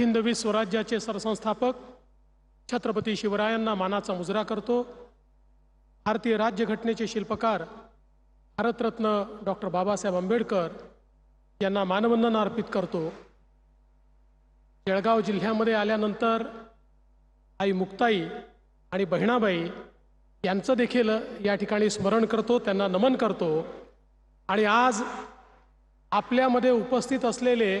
हिंदवी स्वराज्याचे सरसंस्थापक छत्रपती शिवरायांना मानाचा मुजरा करतो. भारतीय राज्यघटनेचे शिल्पकार भारतरत्न डॉक्टर बाबासाहेब आंबेडकर यांना मानवंदना अर्पित करतो. जळगाव जिल्ह्यामध्ये आल्यानंतर आई मुक्ताई आणि बहिणाबाई यांचं देखील या ठिकाणी स्मरण करतो त्यांना नमन करतो. आणि आज आपल्यामध्ये उपस्थित असलेले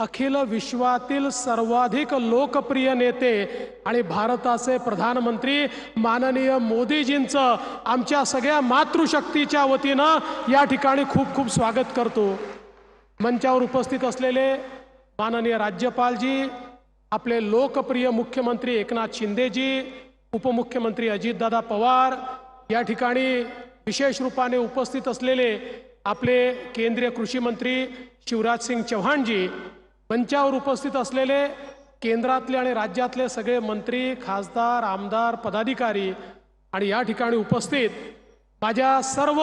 अखिल विश्वातील सर्वाधिक लोकप्रिय नेते आणि भारताचे प्रधानमंत्री माननीय मोदीजींचं आमच्या सगळ्या मातृशक्तीच्या वतीनं या ठिकाणी खूप खूप स्वागत करतो. मंचावर उपस्थित असलेले माननीय राज्यपालजी आपले लोकप्रिय मुख्यमंत्री एकनाथ शिंदेजी उपमुख्यमंत्री अजितदादा पवार या ठिकाणी विशेष रूपाने उपस्थित असलेले आपले केंद्रीय कृषी मंत्री शिवराज सिंग मंचावर उपस्थित असलेले केंद्रातले आणि राज्यातले सगळे मंत्री खासदार आमदार पदाधिकारी आणि या ठिकाणी उपस्थित माझ्या सर्व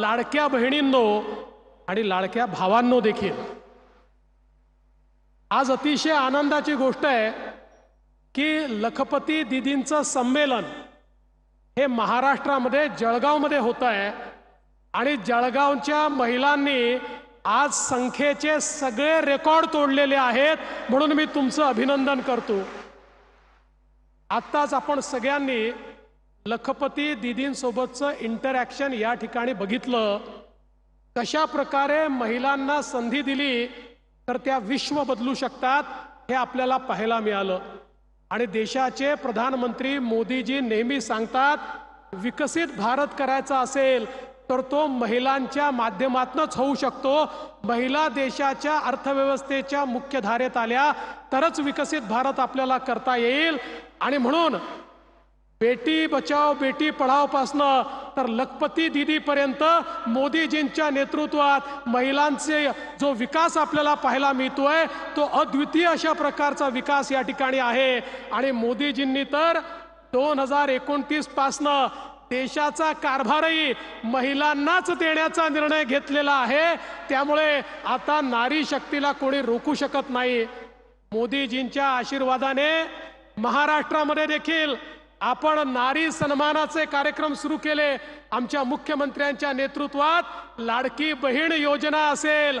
लाडक्या बहिणींनो आणि लाडक्या भावांनो देखील. आज अतिशय आनंदाची गोष्ट आहे की लखपती दिदींचं संमेलन हे महाराष्ट्रामध्ये जळगावमध्ये होत आहे आणि जळगावच्या महिलांनी आज संख्येचे सगळे रेकॉर्ड तोडलेले आहेत म्हणून मी तुमचं अभिनंदन करतो. आत्ताच आपण सगळ्यांनी लखपती दिदींसोबतचं इंटरॅक्शन या ठिकाणी बघितलं. कशा प्रकारे महिलांना संधी दिली तर त्या विश्व बदलू शकतात हे आपल्याला पाहायला मिळालं. आणि देशाचे प्रधानमंत्री मोदीजी नेहमी सांगतात विकसित भारत करायचा असेल तर तो महिलांच्या माध्यमातूनच होऊ शकतो. महिला देशाच्या अर्थव्यवस्थेच्या मुख्य धारेत आल्या तरच विकसित भारत आपल्याला करता येईल. आणि म्हणून बेटी बचाव बेटी पढावपासनं तर लखपती दिदीपर्यंत मोदीजींच्या नेतृत्वात महिलांचे जो विकास आपल्याला पाहायला मिळतोय तो अद्वितीय अशा प्रकारचा विकास या ठिकाणी आहे. आणि मोदीजींनी तर दोन हजार एकोणतीसपासनं देशाचा कारभारही महिलांनाच देण्याचा निर्णय घेतलेला आहे. त्यामुळे आता नारी शक्तीला कोणी रोखू शकत नाही. मोदीजींच्या आशीर्वादाने महाराष्ट्रामध्ये देखील आपण नारी सन्मानाचे कार्यक्रम सुरू केले. आमच्या मुख्यमंत्र्यांच्या नेतृत्वात लाडकी बहीण योजना असेल.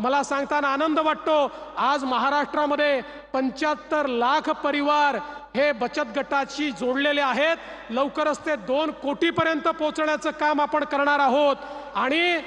मला सांगताना आनंद वाटतो. आज महाराष्ट्रामध्ये पंच्याहत्तर लाख परिवार हे बचत गटाशी जोडलेले आहेत. लवकरच ते दोन कोटीपर्यंत पोहोचण्याचं काम आपण करणार आहोत. आणि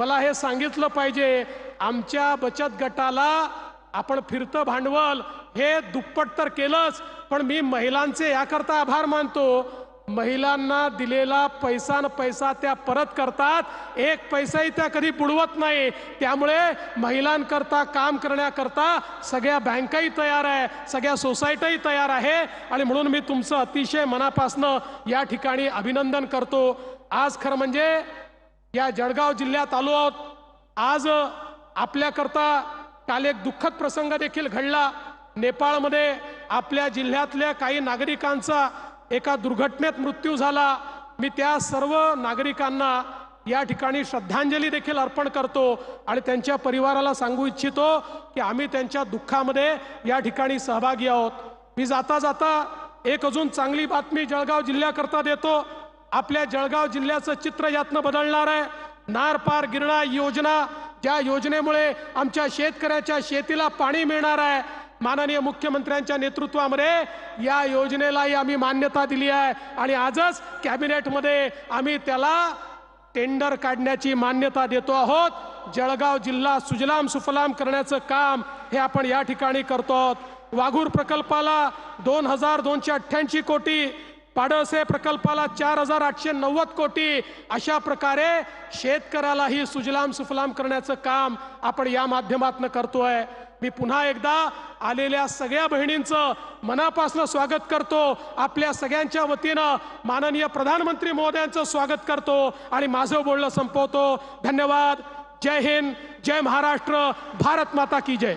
मला हे सांगितलं पाहिजे आमच्या बचत गटाला आपण फिरतं भांडवल हे दुप्पट तर केलंच पण मी महिलांचे याकरता आभार मानतो. महिलांना दिलेला पैसा न पैसा त्या परत करतात. एक पैसाही त्या कधी बुडवत नाही. त्यामुळे महिलांकरता काम करण्याकरता सगळ्या बँकाही तयार आहे सगळ्या सोसायट्याही तयार आहे. आणि म्हणून मी तुमचं अतिशय मनापासनं या ठिकाणी अभिनंदन करतो. आज खरं म्हणजे या जळगाव जिल्ह्यात आलो आहोत. आज आपल्याकरता काल एक दुःखद प्रसंग देखील घडला. नेपाळमध्ये आपल्या जिल्ह्यातल्या काही नागरिकांचा एका दुर्घटनेत मृत्यू झाला. मी त्या सर्व नागरिकांना या ठिकाणी श्रद्धांजली देखील अर्पण करतो आणि त्यांच्या परिवाराला सांगू इच्छितो की आम्ही त्यांच्या दुःखामध्ये या ठिकाणी सहभागी आहोत. मी जाता जाता एक अजून चांगली बातमी जळगाव जिल्ह्याकरता देतो. आपल्या जळगाव जिल्ह्याचं चित्र यातनं बदलणार आहे. नार पार गिरणा योजना. ज्या योजनेमुळे आमच्या शेतकऱ्याच्या शेतीला पाणी मिळणार आहे. माननीय मुख्यमंत्र्यांच्या नेतृत्वामध्ये या योजनेलाही आम्ही मान्यता दिली आहे. आणि आजच कॅबिनेटमध्ये आम्ही त्याला टेंडर काढण्याची मान्यता देतो आहोत. जळगाव जिल्हा सुजलाम सुफलाम करण्याचं काम हे आपण या ठिकाणी करतो आहोत. वाघूर प्रकल्पाला दोन हजार दोनशे अठ्ठ्याऐंशी कोटी पाडळसे प्रकल्पाला चार हजार आठशे नव्वद कोटी अशा प्रकारे शेतकऱ्यालाही सुजलाम सुफलाम करण्याचं काम आपण या माध्यमातून करतोय. मी पुन्हा एकदा आलेल्या सगळ्या बहिणींचं मनापासून स्वागत करतो. आपल्या सगळ्यांच्या वतीनं माननीय प्रधानमंत्री महोदयांचं स्वागत करतो आणि माझं बोलणं संपवतो. धन्यवाद. जय हिंद. जय महाराष्ट्र. भारत माता की जय.